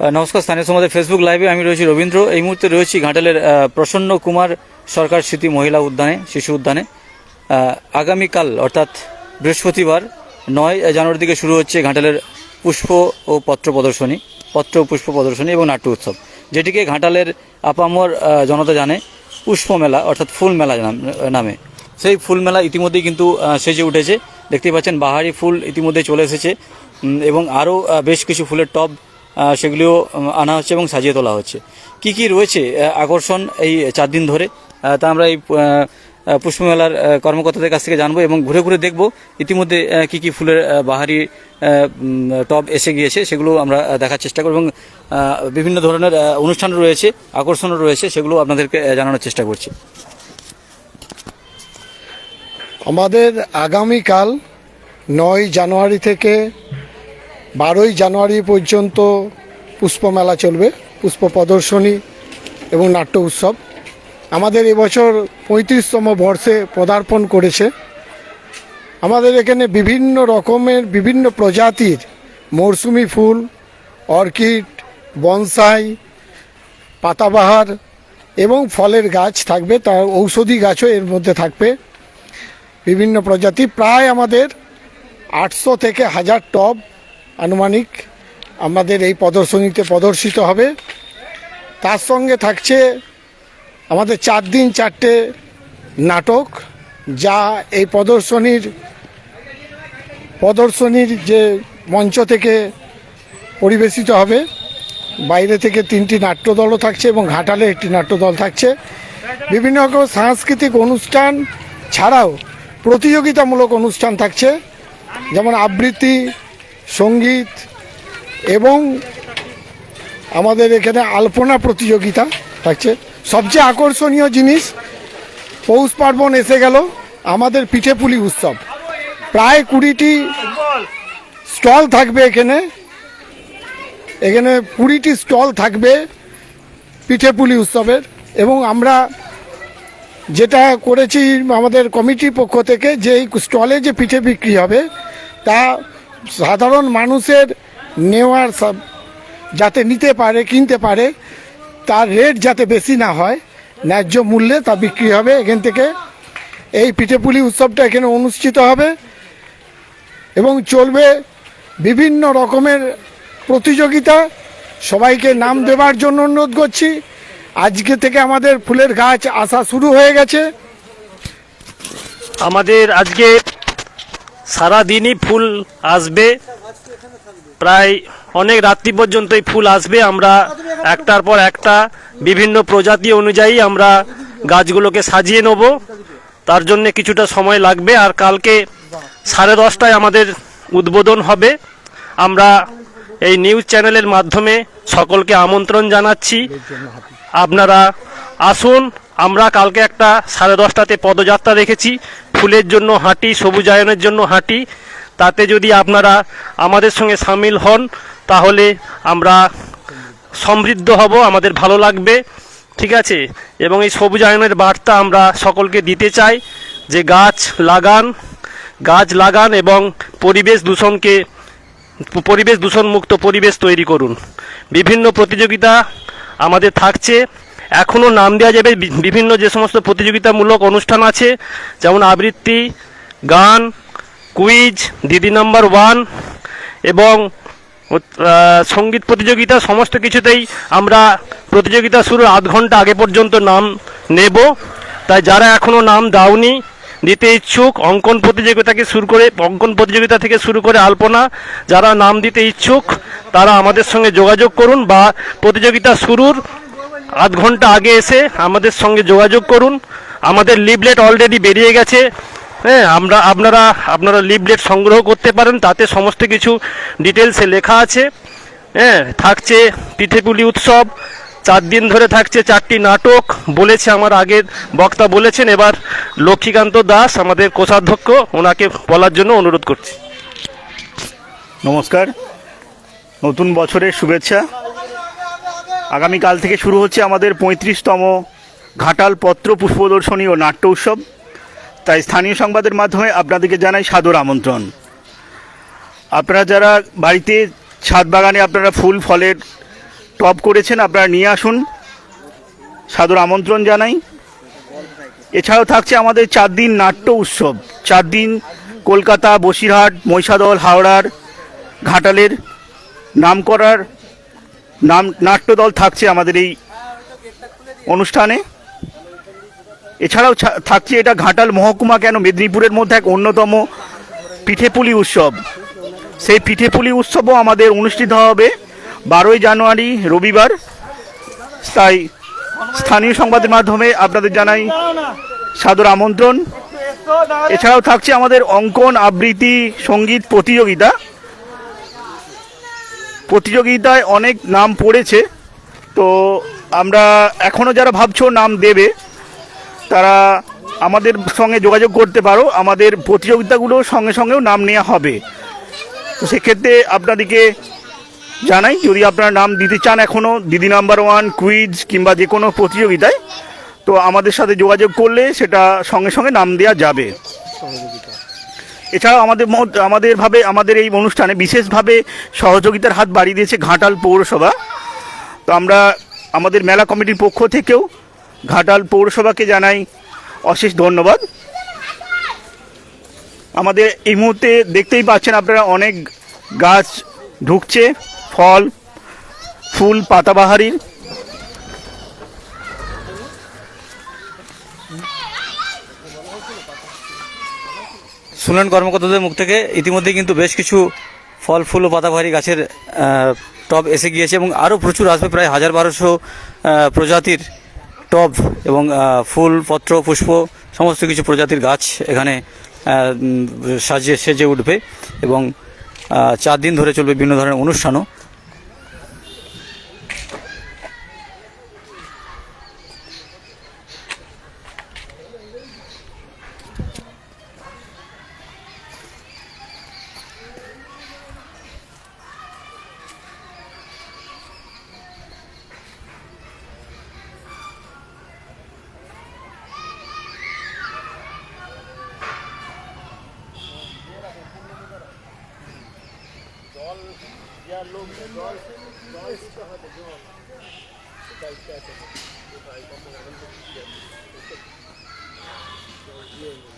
নমস্কার, স্থানীয় সমাজের ফেসবুক লাইভে আমি রয়েছি রবীন্দ্র। এই মুহূর্তে রয়েছি ঘাটালের প্রসন্ন কুমার সরকার স্মৃতি মহিলা উদ্যানে, শিশু উদ্যানে। আগামীকাল, অর্থাৎ বৃহস্পতিবার, নয় জানুয়ারি থেকে শুরু হচ্ছে ঘাটালের পুষ্প ও পত্র প্রদর্শনী, পত্র পুষ্প প্রদর্শনী এবং নাট্য উৎসব, যেটিকে ঘাটালের আপামর জনতা জানে, পুষ্প মেলা, অর্থাৎ ফুল মেলা নাম- সেই ফুল মেলা ইতিমধ্যেই কিন্তু সেজে উঠেছে। দেখতেই পাচ্ছেন, বাহারি ফুল ইতিমধ্যে চলে এসেছে। এবং আরও বেশ কিছু ফুলের টব সেগুলিও আনা হচ্ছে এবং সাজিয়ে তোলা হচ্ছে। কি কি রয়েছে আকর্ষণ এই চার দিন ধরে? তা আমরা এই পুষ্পমেলার কর্মকর্তাদের কাছ থেকে জানব এবং ঘুরে ঘুরে দেখব ইতিমধ্যে কি কি ফুলের বাহারি টব এসে গিয়েছে, সেগুলো আমরা দেখার চেষ্টা করব এবং বিভিন্ন ধরনের অনুষ্ঠান রয়েছে আকর্ষণও রয়েছে, সেগুলো আপনাদেরকে জানানোর চেষ্টা করছি। আমাদের আগামীকাল নয় জানুয়ারি থেকে বারোই জানুয়ারি পর্যন্ত পুষ্পমেলা চলবে পুষ্প প্রদর্শনী এবং নাট্য উৎসব। আমাদের এবছর পঁয়ত্রিশতম বর্ষে পদার্পণ করেছে। আমাদের এখানে বিভিন্ন রকমের, বিভিন্ন প্রজাতির মরশুমি ফুল, অর্কিড, বনসাই, পাতাবাহার এবং ফলের গাছ থাকবে তার ঔষধি গাছও এর মধ্যে থাকবে। বিভিন্ন প্রজাতি, প্রায় আমাদের আটশো থেকে হাজার টব আনুমানিক আমাদের এই প্রদর্শনীতে প্রদর্শিত হবে। তার সঙ্গে থাকছে আমাদের চার দিন চারটে নাটক, যা এই প্রদর্শনীর প্রদর্শনীর যে মঞ্চ থেকে পরিবেশিত হবে। বাইরে থেকে তিনটি নাট্যদলও থাকছে এবং ঘাটালে একটি নাট্যদল থাকছে। বিভিন্ন রকম সাংস্কৃতিক অনুষ্ঠান ছাড়াও প্রতিযোগিতামূলক অনুষ্ঠান থাকছে। যেমন আবৃত্তি সংগীত এবং আমাদের এখানে আলপনা প্রতিযোগিতা থাকছে। সবচেয়ে আকর্ষণীয় জিনিস, পৌষ পার্বণ এসে গেল, আমাদের পিঠেপুলি উৎসব। প্রায় কুড়িটি স্টল থাকবে এখানে। এখানে কুড়িটি স্টল থাকবে পিঠেপুলি উৎসবের এবং আমরা যেটা করেছি আমাদের কমিটির পক্ষ থেকে যে স্টলে যে পিঠে বিক্রি হবে, তা সাধারণ মানুষের নেওয়ার সব যাতে নিতে পারে, কিনতে পারে, তার রেট যাতে বেশি না হয়, ন্যায্য মূল্যে তা বিক্রি হবে। এখান থেকে এই পিঠেপুলি উৎসবটা এখানে অনুষ্ঠিত হবে এবং চলবে বিভিন্ন রকমের প্রতিযোগিতা। সবাইকে নাম দেওয়ার জন্য অনুরোধ করছি। আজকে থেকে আমাদের ফুলের গাছ আসা শুরু হয়ে গেছে। আমাদের আজকে সারা দিনই ফুল আসবে। প্রায় অনেক রাত্রি পর্যন্ত এই ফুল আসবে। আমরা একটার পর একটা বিভিন্ন প্রজাতি অনুযায়ী আমরা গাছগুলোকে সাজিয়ে নেব। তার জন্য কিছুটা সময় লাগবে আর কালকে সাড়ে দশটায় আমাদের উদ্বোধন হবে। আমরা এই নিউজ চ্যানেলের মাধ্যমে সকলকে আমন্ত্রণ জানাচ্ছি। আপনারা আসুন আমরা কালকে একটা সাড়ে দশটাতে পদযাত্রা রেখেছি ফুলের জন্য হাঁটি সবুজায়নের জন্য হাঁটি। তাতে যদি আপনারা আমাদের সঙ্গে সামিল হন, তাহলে আমরা সমৃদ্ধ হব, আমাদের ভালো লাগবে। ঠিক আছে? এবং এই সবুজায়নের বার্তা আমরা সকলকে দিতে চাই যে গাছ লাগান গাছ লাগান এবং পরিবেশ দূষণকে, পরিবেশ দূষণমুক্ত পরিবেশ তৈরি করুন। বিভিন্ন প্রতিযোগিতা আমাদের থাকছে। এখনও নাম দেওয়া যাবে বিভিন্ন যে সমস্ত প্রতিযোগিতামূলক অনুষ্ঠান আছে, যেমন আবৃত্তি, গান, কুইজ, দিদি নাম্বার ওয়ান, এবং সংগীত প্রতিযোগিতা, সমস্ত কিছুতেই আমরা প্রতিযোগিতা শুরুর আধ ঘণ্টা আগে পর্যন্ত নাম নেব। তাই যারা এখনও নাম দাওনি, দিতে ইচ্ছুক, অঙ্কন প্রতিযোগিতাকে শুরু করে, অঙ্কন প্রতিযোগিতা থেকে শুরু করে আলপনা, যারা নাম দিতে ইচ্ছুক, তারা আমাদের সঙ্গে যোগাযোগ করুন বা প্রতিযোগিতা শুরুর আধ ঘণ্টা আগে এসে আমাদের সঙ্গে যোগাযোগ করুন। আমাদের লিভলেট অলরেডি বেরিয়ে গেছে। হ্যাঁ আমরা, আপনারা আপনারা লিভলেট সংগ্রহ করতে পারেন, তাতে সমস্ত কিছু ডিটেলসে লেখা আছে। হ্যাঁ থাকছে পিঠেপুলি উৎসব, চার দিন ধরে থাকছে চারটি নাটক, বলেছে আমার আগের বক্তা বলেছেন, এবার লক্ষ্মীকান্ত দাস, আমাদের কোষাধ্যক্ষ, ওনাকে বলার জন্য অনুরোধ করছি। নমস্কার। নতুন বছরের শুভেচ্ছা। আগামীকাল থেকে শুরু হচ্ছে আমাদের পঁয়ত্রিশতম ঘাটাল পত্র পুষ্প প্রদর্শনী ও নাট্য উৎসব। তাই স্থানীয় সংবাদের মাধ্যমে আপনাদেরকে জানাই সাদর আমন্ত্রণ। আপনারা যারা বাড়িতে ছাদ বাগানে আপনারা ফুল, ফলের টপ করেছেন, আপনারা নিয়ে আসুন। সাদর আমন্ত্রণ জানাই। এছাড়াও থাকছে আমাদের চার দিন নাট্য উৎসব। চার দিন কলকাতা, বসিরহাট, মহিষাদল, হাওড়ার ঘাটালের নাম করার নাম নাট্যদল থাকছে আমাদের এই অনুষ্ঠানে। এছাড়াও থাকছে এটা ঘাটাল মহকুমা কেন? মেদিনীপুরের মধ্যে এক অন্যতম পিঠেপুলি উৎসব। সেই পিঠেপুলি উৎসবও আমাদের অনুষ্ঠিত হবে বারোই জানুয়ারি, রবিবার। তাই স্থানীয় সংবাদের মাধ্যমে আপনাদের জানাই সাদর আমন্ত্রণ। এছাড়াও থাকছে আমাদের অঙ্কন আবৃত্তি সংগীত প্রতিযোগিতা। প্রতিযোগিতায় অনেক নাম পড়েছে। তো আমরা এখনও যারা ভাবছ নাম দেবে, তারা আমাদের সঙ্গে যোগাযোগ করতে পারো। আমাদের প্রতিযোগিতাগুলো সঙ্গে সঙ্গেও নাম নেওয়া হবে। তো সেক্ষেত্রে আপনাদেরকে জানাই, যদি আপনারা নাম দিতে চান এখনও দিদি নাম্বার ওয়ান, কুইজ কিংবা যে কোনো প্রতিযোগিতায়, তো আমাদের সাথে যোগাযোগ করলে সেটা সঙ্গে সঙ্গে নাম দেওয়া যাবে। এছাড়াও আমাদের আমাদের ভাবে, আমাদের এই অনুষ্ঠানে বিশেষভাবে সহযোগিতার হাত বাড়িয়ে দিয়েছে ঘাটাল পৌরসভা। তো আমরা আমাদের মেলা কমিটির পক্ষ থেকেও ঘাটাল পৌরসভাকে জানাই অশেষ ধন্যবাদ। আমাদের এই মুহূর্তে দেখতেই পাচ্ছেন আপনারা অনেক গাছ ঢুকছে, ফল, ফুল, পাতাবাহারির। শুনলেন কর্মকর্তাদের মুখ থেকে ইতিমধ্যে কিন্তু বেশ কিছু ফল, ফুল ও পাতাবাহারি গাছের টব এসে গিয়েছে এবং আরও প্রচুর আসবে, প্রায় হাজার বারোশো প্রজাতির টব এবং ফুল, পত্র, পুষ্প, সমস্ত কিছু প্রজাতির গাছ এখানে সাজিয়ে, সেজে উঠবে এবং চার দিন ধরে চলবে বিভিন্ন ধরনের অনুষ্ঠানও। Thank you.